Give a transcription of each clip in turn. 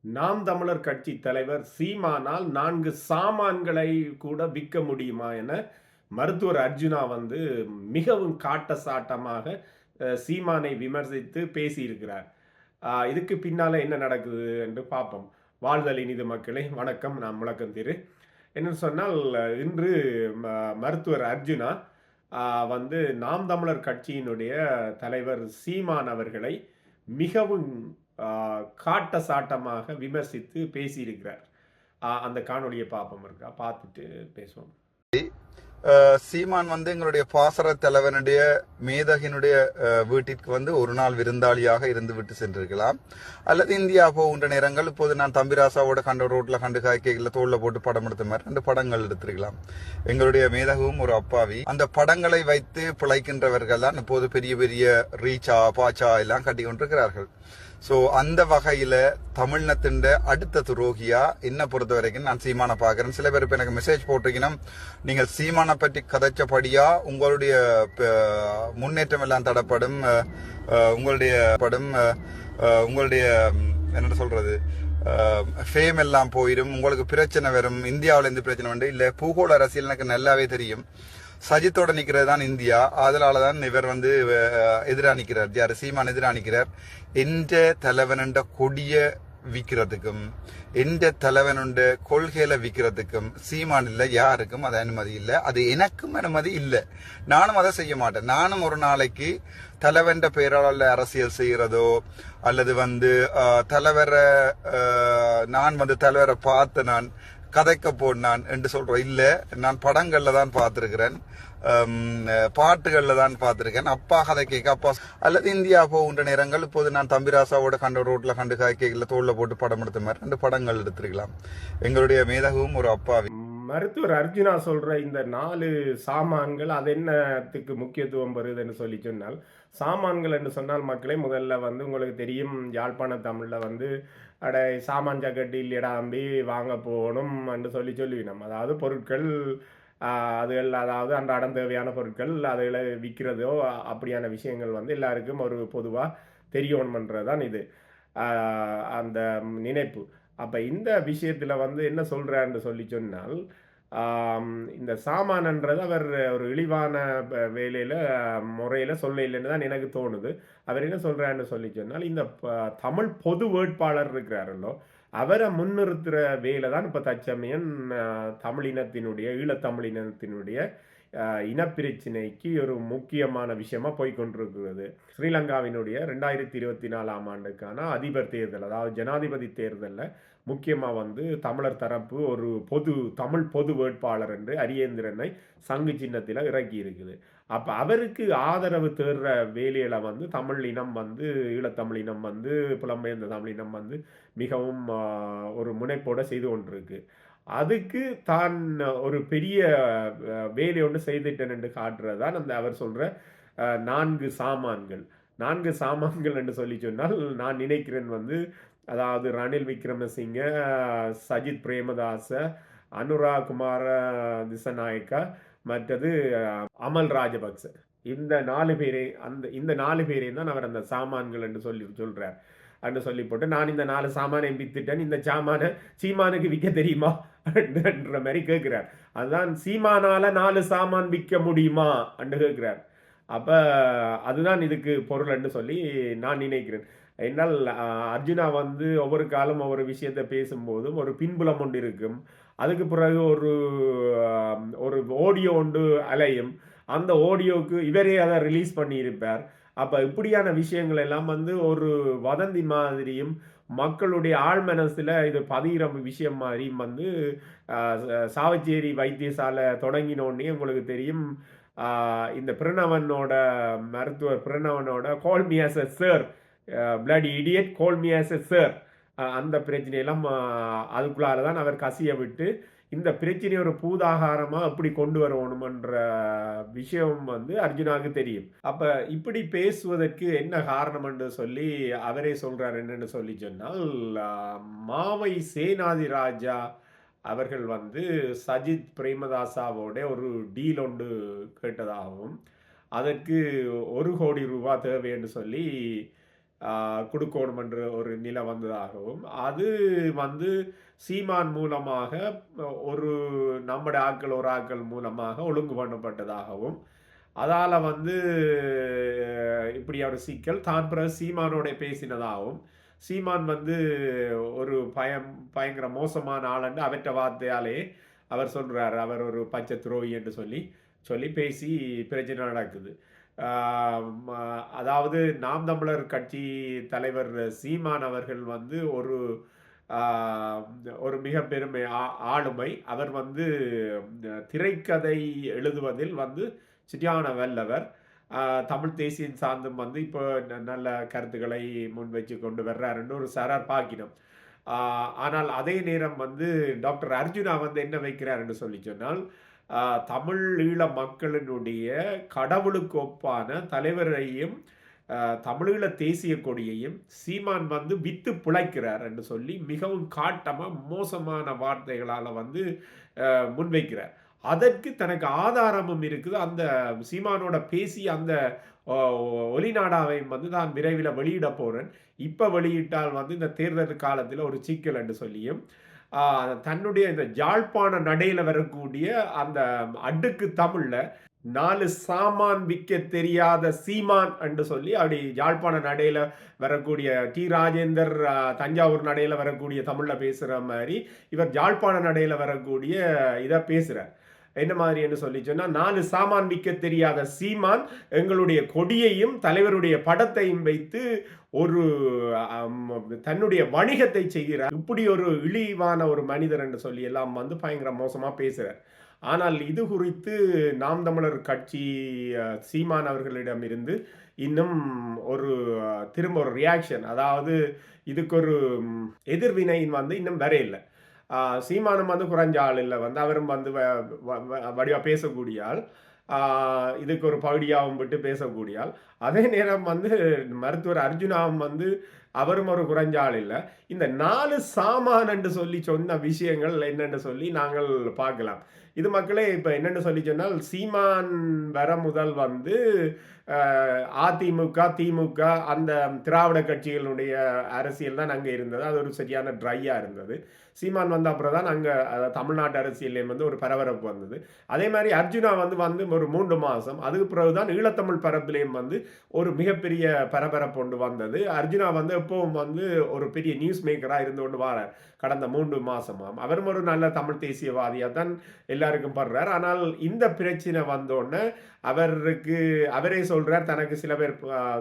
நாம் தமிழர் கட்சி தலைவர் சீமானால் நான்கு சாமான்களை கூட விற்க முடியுமா என மருத்துவர் அர்ஜுனா வந்து மிகவும் காட்டசாட்டமாக சாட்டமாக சீமானை விமர்சித்து பேசியிருக்கிறார். இதுக்கு பின்னால் என்ன நடக்குது என்று பார்ப்போம். வாழ்தல் இனிது மக்களே வணக்கம். நான் முழக்கம் திரு. என்னன்னு சொன்னால் இன்று ம- மருத்துவர் அர்ஜுனா வந்து நாம் தமிழர் கட்சியினுடைய தலைவர் சீமான் அவர்களை மிகவும் காட்ட சாட்டமாக விமர்சித்து பேசியிருக்கிறார். அந்த காணொலியை பார்ப்போம் இருக்கா? பார்த்துட்டு பேசுவோம். சீமான் வந்து எங்களுடைய பாசர தலைவனுடைய மேதகினுடைய வீட்டிற்கு வந்து ஒரு நாள் விருந்தாளியாக இருந்து விட்டு சென்றிருக்கலாம். அல்லது இந்தியா போகின்ற நேரங்கள் இப்போது நான் தம்பிராசாவோட கண்ட ரோட்ல கண்டு காய்க்கைகளை தோல்ல போட்டு படம் எடுத்த மாதிரி ரெண்டு படங்கள் எடுத்திருக்கலாம். எங்களுடைய மேதகவும் ஒரு அப்பாவி. அந்த படங்களை வைத்து பிழைக்கின்றவர்கள் தான் இப்போது பெரிய பெரிய ரீச்சா பாச்சா எல்லாம் கட்டி கொண்டிருக்கிறார்கள். ஸோ அந்த வகையில் தமிழ்நத்தின் அடுத்த துரோகியா என்ன பொறுத்த வரைக்கும் நான் சீமானை பார்க்குறேன். சில பேர் இப்போ எனக்கு மெசேஜ் போட்டிருக்கீங்கன்னா நீங்கள் சீமானை பற்றி கதைச்சபடியா உங்களுடைய முன்னேற்றம் எல்லாம் தடப்படும் உங்களுடைய படும் உங்களுடைய என்ன சொல்றது ஃபேம் எல்லாம் போயிடும் உங்களுக்கு பிரச்சனை வரும். இந்தியாவிலேருந்து பிரச்சனை உண்டு இல்லை பூகோள அரசியல் எனக்கு நல்லாவே தெரியும். சஜித்தோட நிக்கிறது தான் இந்தியா. அதனால தான் இவர் வந்து எதிராக எதிரா நிக்கிறார். யார் சீமான் எதிராக நிக்கிறார். எந்த தலைவனண்ட கொடிய விற்கிறதுக்கும் எந்த தலைவனுண்ட கொள்கையில விற்கிறதுக்கும் சீமான் இல்லை யாருக்கும் அது அனுமதி இல்லை. அது எனக்கும் அனுமதி இல்லை. நானும் அதை செய்ய மாட்டேன். நானும் ஒரு நாளைக்கு தலைவன்ற பெயரால அரசியல் செய்யறதோ அல்லது வந்து தலைவரை நான் வந்து தலைவரை பார்த்து நான் கதைக்க போடினான் என்று சொல்றோம். இல்ல நான் படங்கள்ல தான் பார்த்திருக்கிறேன். பாட்டுகளில் பாட்டுகள்ல தான் பார்த்திருக்கேன். அப்பா கதை கேட்க அப்பா அல்லது இந்தியா போகின்ற நேரங்கள் இப்போது நான் தம்பிராசாவோட கண்ட ரோட்ல கண்டு காய்க்கைகளை தோல்ல போட்டு படம் எடுத்த மாதிரி ரெண்டு படங்கள் எடுத்திருக்கலாம். எங்களுடைய மேதகவும் ஒரு அப்பாவி. மருத்துவர் அர்ஜுனா சொல்ற இந்த நாலு சாமான்கள் அது என்னத்துக்கு முக்கியத்துவம் வருதுன்னு சொல்லி சொன்னால் சாமான்கள் என்று சொன்னால் மக்களே முதல்ல வந்து உங்களுக்கு தெரியும் யாழ்ப்பாண தமிழில் வந்து அட சாமான் ஜக்கெட்டு இல்லையடா அம்பி வாங்க போகணும் என்று சொல்லி சொல்லிவினோம் அதாவது பொருட்கள் அதுகள் அதாவது அன்றாடம் தேவையான பொருட்கள் அதுகளை விற்கிறதோ அப்படியான விஷயங்கள் வந்து எல்லாருக்கும் ஒரு பொதுவாக தெரியணுமன்றது தான் இது அந்த நினைப்பு. அப்போ இந்த விஷயத்தில் வந்து என்ன சொல்கிறான்னு சொல்லி சொன்னால் இந்த சாமானன்றது அவர் ஒரு இழிவான வேலையில் முறையில் சொல்ல இல்லைன்னு தான் எனக்கு தோணுது. அவர் என்ன சொல்கிறான்னு சொல்லி சொன்னால் இந்த தமிழ் பொது வேட்பாளர் இருக்கிறாரல்லோ அவரை முன்னிறுத்துகிற வேலை தான் இப்போ தச்சமயன் தமிழினத்தினுடைய ஈழத்தமிழினத்தினுடைய இனப்பிரச்சினைக்கு ஒரு முக்கியமான விஷயமா போய்கொண்டிருக்கிறது ஸ்ரீலங்காவினுடைய ரெண்டாயிரத்தி இருபத்தி நாலாம் ஆண்டுக்கான அதிபர் தேர்தல் அதாவது ஜனாதிபதி தேர்தலில் முக்கியமாக வந்து தமிழர் தரப்பு ஒரு பொது தமிழ் பொது வேட்பாளர் என்று அரியேந்திரனை சங்கு சின்னத்தில் இறக்கி இருக்குது. அப்போ அவருக்கு ஆதரவு தேடுற வேலையில் வந்து தமிழ் இனம் வந்து ஈழத்தமிழ் இனம் வந்து புலம்பெயர்ந்த தமிழ் இனம் வந்து மிகவும் ஒரு முனைப்போட செய்து கொண்டிருக்கு. அதுக்கு தான் ஒரு பெரிய வேலை ஒன்று செய்துட்டேன் என்று காட்டுறது தான் அந்த அவர் சொல்ற நான்கு சாமான்கள். நான்கு சாமான்கள் என்று சொல்லி சொன்னால் நான் நினைக்கிறேன் வந்து அதாவது ரணில் விக்ரமசிங்க சஜித் பிரேமதாச அனுராக் குமார திசநாயக்கா மற்றது அமல் ராஜபக்ச. இந்த நாலு பேரை அந்த இந்த நாலு பேரையும் தான் அவர் அந்த சாமான்கள் என்று சொல்லி சொல்றார். அப்படின்னு சொல்லி போட்டு நான் இந்த நாலு சாமானை வித்துட்டேன். இந்த சாமானை சீமானுக்கு விற்க தெரியுமா? அப்படின்ற மாதிரி கேட்குறார் அதுதான் சீமானால நாலு சாமான் விற்க முடியுமா அப்படின்னு கேட்குறார் அப்ப அதுதான் இதுக்கு பொருள் சொல்லி நான் நினைக்கிறேன். என்னால் அர்ஜுனா வந்து ஒவ்வொரு காலம் ஒவ்வொரு விஷயத்தை பேசும்போதும் ஒரு பின்புலம் ஒன்று இருக்கும். அதுக்கு பிறகு ஒரு ஒரு ஆடியோ ஒன்று அலையும். அந்த ஆடியோவுக்கு இவரே அதை ரிலீஸ் பண்ணியிருப்பார். அப்போ இப்படியான விஷயங்கள் எல்லாம் வந்து ஒரு வதந்தி மாதிரியும் மக்களுடைய ஆழ்மனசில் இது பதிகிற விஷயம் மாதிரியும் வந்து சாவச்சேரி வைத்தியசாலை தொடங்கினோடனே உங்களுக்கு தெரியும். இந்த பிரணவனோட மருத்துவர் பிரணவனோட கோல்மியாச சார் பிளட் இடியட் கோல்மியாச சார் அந்த பிரச்சனையெல்லாம் அதுக்குள்ளார தான் அவர் கசிய விட்டு இந்த பிரச்சனையை ஒரு பூதாகாரமாக எப்படி கொண்டு வரணுமன்ற விஷயம் வந்து அர்ஜுனாவுக்கு தெரியும். அப்போ இப்படி பேசுவதற்கு என்ன காரணம் என்று சொல்லி அவரே சொல்கிறார் என்னென்னு சொல்லி சொன்னால் மாவை சேனாதி ராஜா அவர்கள் வந்து சஜித் பிரேமதாசாவோட ஒரு டீல் ஒன்று கேட்டதாகவும் அதற்கு ஒரு கோடி ரூபா தேவை என்று சொல்லி கொடுக்கணும் என்ற ஒரு நிலை வந்ததாகவும் அது வந்து சீமான் மூலமாக ஒரு நம்முடைய ஆட்கள் ஒரு ஆட்கள் மூலமாக ஒழுங்கு பண்ணப்பட்டதாகவும் அதால் வந்து இப்படி ஒரு சிக்கல் தான் பிறகு சீமானோட பேசினதாகவும் சீமான் வந்து ஒரு பயம் பயங்கர மோசமான ஆளுன்னு அவற்ற வார்த்தையாலே அவர் சொல்கிறார் அவர் ஒரு பச்சை துரோகி என்று சொல்லி சொல்லி பேசி பிரச்சனை நடக்குது. அதாவது நாம் தமிழர் கட்சி தலைவர் சீமான் அவர்கள் வந்து ஒரு ஒரு மிக பெருமை ஆ- ஆளுமை. அவர் வந்து திரைக்கதை எழுதுவதில் வந்து சரியான வல்லவர். தமிழ் தேசியம் சார்ந்தும் வந்து இப்போ ந- நல்ல கருத்துக்களை முன்வைச்சு கொண்டு வர்றாருன்னு ஒரு சாரார் பார்க்கினோம் ஆனால் அதே நேரம் வந்து டாக்டர் அர்ஜுனா வந்து என்ன வைக்கிறாருன்னு சொல்லி சொன்னால் தமிழ் ஈழ மக்களினுடைய கடவுளுக்கு ஒப்பான தலைவரையும் தமிழீழ தேசிய கொடியையும் சீமான் வந்து வித்து பிழைக்கிறார் என்று சொல்லி மிகவும் காட்டமாக மோசமான வார்த்தைகளால் வந்து முன்வைக்கிறார். அதற்கு தனக்கு ஆதாரமும் இருக்குது. அந்த சீமானோட பேசி அந்த ஒலிநாடாவையும் வந்து நான் விரைவில் வெளியிட போகிறேன் இப்போ வெளியிட்டால் வந்து இந்த தேர்தல் காலத்தில் ஒரு சிக்கல் என்று சொல்லியும் தன்னுடைய இந்த ஜாழ்ப்பாண நடையில் வரக்கூடிய அந்த அடுக்கு தமிழில் நாலு சாமான் விற்க தெரியாத சீமான் என்று சொல்லி அப்படி யாழ்ப்பாண நடையில் வரக்கூடிய டி ராஜேந்தர் தஞ்சாவூர் நடையில் வரக்கூடிய தமிழில் பேசுகிற மாதிரி இவர் யாழ்ப்பாண நடையில் வரக்கூடிய இதை பேசுகிறார் என்ன மாதிரி என்று சொல்லி சொன்னால் நாலு சாமான் விற்க தெரியாத சீமான் எங்களுடைய கொடியையும் தலைவருடைய படத்தையும் வைத்து ஒரு தன்னுடைய வணிகத்தை செய்கிறார். இப்படி ஒரு இழிவான ஒரு மனிதர் என்று சொல்லி எல்லாம் வந்து பயங்கர மோசமாக பேசுகிறார் ஆனால் இது குறித்து நாம் தமிழர் கட்சி சீமான் சீமான் அவர்களிடமிருந்து இன்னும் ஒரு திரும்ப ஒரு ரியாக்ஷன் அதாவது இதுக்கு ஒரு எதிர்வினையின் வந்து இன்னும் வரையில்லை. சீமானம் வந்து குறைஞ்ச ஆள் இல்லை வந்து அவரும் வந்து வ- வ- வ- பேசக்கூடிய ஆள் இதுக்கு ஒரு பகுதியாகவும் விட்டு பேசக்கூடியால். அதே நேரம் வந்து மருத்துவர் அர்ஜுனாவும் வந்து அவரும் ஒரு குறைஞ்ச ஆள் இல்லை இந்த நாலு சாமான் என்று சொல்லி சொன்ன விஷயங்கள் என்னென்னு சொல்லி நாங்கள் பார்க்கலாம். இது மக்களே இப்போ என்னென்னு சொல்லி சொன்னால் சீமான் வர முதல் வந்து அதிமுக திமுக அந்த திராவிட கட்சிகளுடைய அரசியல் தான் அங்கே இருந்தது. அது ஒரு சரியான ட்ரையாக இருந்தது. சீமான் வந்த அப்புறம் தான் அங்கே தமிழ்நாட்டு அரசியல்லையும் வந்து ஒரு பரபரப்பு வந்தது. அதே மாதிரி அர்ஜுனா வந்து வந்து ஒரு மூன்று மாதம் அதுக்கு பிறகு தான் ஈழத்தமிழ் பரப்புலேயும் வந்து ஒரு மிகப்பெரிய பரபரப்பு ஒன்று வந்தது. அர்ஜுனா வந்து எப்பவும் வந்து ஒரு பெரிய நியூஸ் மேக்கராக இருந்து கொண்டு வரார். கடந்த மூன்று மாசமாம். அவரும் ஒரு நல்ல தமிழ் தேசியவாதியாக தான் எல்லாருக்கும் படுறார். ஆனால் இந்த பிரச்சனை வந்தோடனே அவருக்கு அவரே சொல்றார் தனக்கு சில பேர்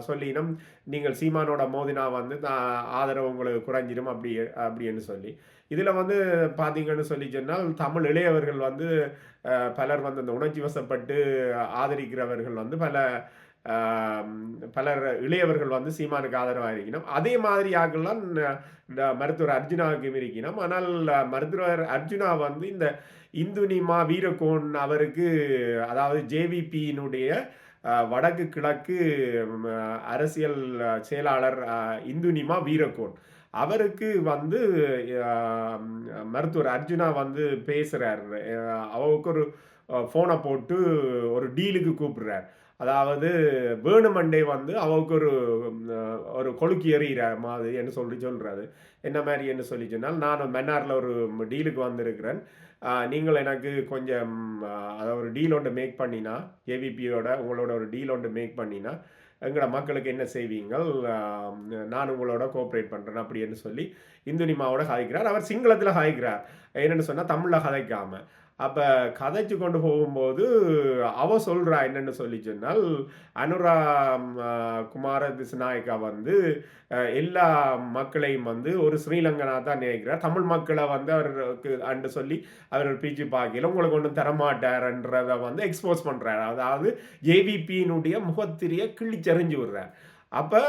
சொல்லினும் நீங்கள் சீமானோட மோதினா வந்து நான் ஆதரவு உங்களுக்கு குறைஞ்சிடும் அப்படி அப்படின்னு சொல்லி. இதில் வந்து பார்த்தீங்கன்னு சொல்லி சொன்னால் தமிழ் இளையவர்கள் வந்து பலர் வந்து அந்த உணர்ச்சி வசப்பட்டு ஆதரிக்கிறவர்கள் வந்து பல பலர் இளையவர்கள் வந்து சீமானுக்கு ஆதரவாக இருக்கணும் அதே மாதிரி ஆகலாம் இந்த மருத்துவர் அர்ஜுனாவுக்கும் இருக்கணும். ஆனால் மருத்துவர் அர்ஜுனா வந்து இந்த இந்துனிமா வீரகோன் அவருக்கு அதாவது ஜேவிபியினுடைய வடக்கு கிழக்கு அரசியல் செயலாளர் இந்துனிமா வீரகோன் அவருக்கு வந்து மருத்துவர் அர்ஜுனா வந்து பேசுகிறார் அவருக்கு ஒரு ஃபோனை போட்டு ஒரு டீலுக்கு கூப்பிடுறார். அதாவது வேணுமண்டே வந்து அவருக்கு ஒரு ஒரு கொழுக்கி எறிகிற மாதிரி என்ன சொல்லி சொல்கிறாரு என்ன மாதிரி என்ன சொல்லி சொன்னால் நான் மன்னாரில் ஒரு டீலுக்கு வந்திருக்கிறேன். நீங்கள் எனக்கு கொஞ்சம் அதை ஒரு டீல் ஒன்று மேக் பண்ணினா ஏவிபியோட உங்களோட ஒரு டீல் ஒன்று மேக் பண்ணினா எங்களோட மக்களுக்கு என்ன செய்வீங்கள்? நான் உங்களோட கோஆப்ரேட் பண்ணுறேன் அப்படின்னு சொல்லி இந்துனிமாவோட கதைக்கிறார் அவர் சிங்களத்தில் கதைக்கிறார் என்னென்னு சொன்னால் தமிழில் கதைக்காமல் அப்போ கதைச்சு கொண்டு போகும்போது அவ சொல்கிறா என்னென்னு சொல்லி சொன்னால் அனுரா குமார திசுநாயக்கா வந்து எல்லா மக்களையும் வந்து ஒரு ஸ்ரீலங்கனா தான் நினைக்கிறார் தமிழ் மக்களை வந்து அவருக்கு அன்று சொல்லி அவர் பேச்சு பார்க்கல உங்களுக்கு ஒன்றும் தரமாட்டார்ன்றதை வந்து எக்ஸ்போஸ் பண்ணுறாரு அதாவது ஏவிபியினுடைய முகத்திரிய கிழிச்செறிஞ்சு விடுறார். அப்போ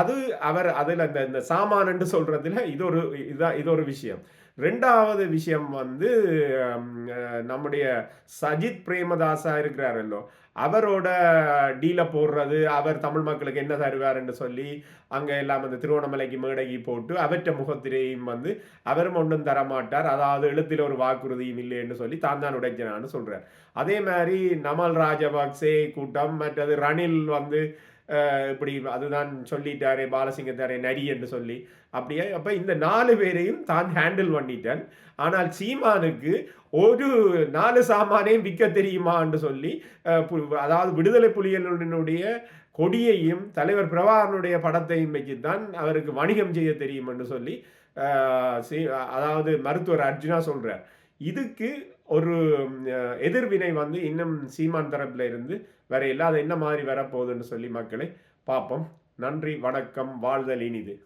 அது அவர் அதில் இந்த இந்த சாமானன்னு சொல்கிறதுல இது ஒரு இதான் இது ஒரு விஷயம். ரெண்டாவது விஷயம் வந்து நம்முடைய சஜித் பிரேமதாசா இருக்கிறாரல்லோ அவரோட டீலை போடுறது அவர் தமிழ் மக்களுக்கு என்ன தருவார்ன்னு சொல்லி அங்கே எல்லாம் அந்த திருவண்ணாமலைக்கு மேடகி போட்டு அவற்ற முகத்திரையும் வந்து அவரும் ஒன்றும் தரமாட்டார். அதாவது எழுத்தில் ஒரு வாக்குறுதியும் இல்லைன்னு சொல்லி தான் தான் உடைச்சனான்னு சொல்கிறார் அதே மாதிரி நமல் ராஜபக்சே கூட்டம் மற்றது ரணில் வந்து இப்படி அதுதான் சொல்லிட்டாரே பாலசிங்கத்தாரே நரி என்று சொல்லி. அப்படியே அப்போ இந்த நாலு பேரையும் தான் ஹேண்டில் பண்ணிட்டேன். ஆனால் சீமானுக்கு ஒரு நாலு சாமானையும் விற்க தெரியுமான்னு சொல்லி பு- அதாவது விடுதலை புலிகளினுடைய கொடியையும் தலைவர் பிரபாகரனுடைய படத்தையும் வச்சுத்தான் அவருக்கு வணிகம் செய்ய தெரியும் என்று சொல்லி அதாவது மருத்துவர் அர்ஜுனா சொல்கிறார் இதுக்கு ஒரு எதிர்வினை வந்து இன்னும் சீமான் தரப்பில் இருந்து வரையில அது என்ன மாதிரி வரப்போகுதுன்னு சொல்லி மக்களை பார்ப்போம். நன்றி வணக்கம். வாழ்தல் இனிது.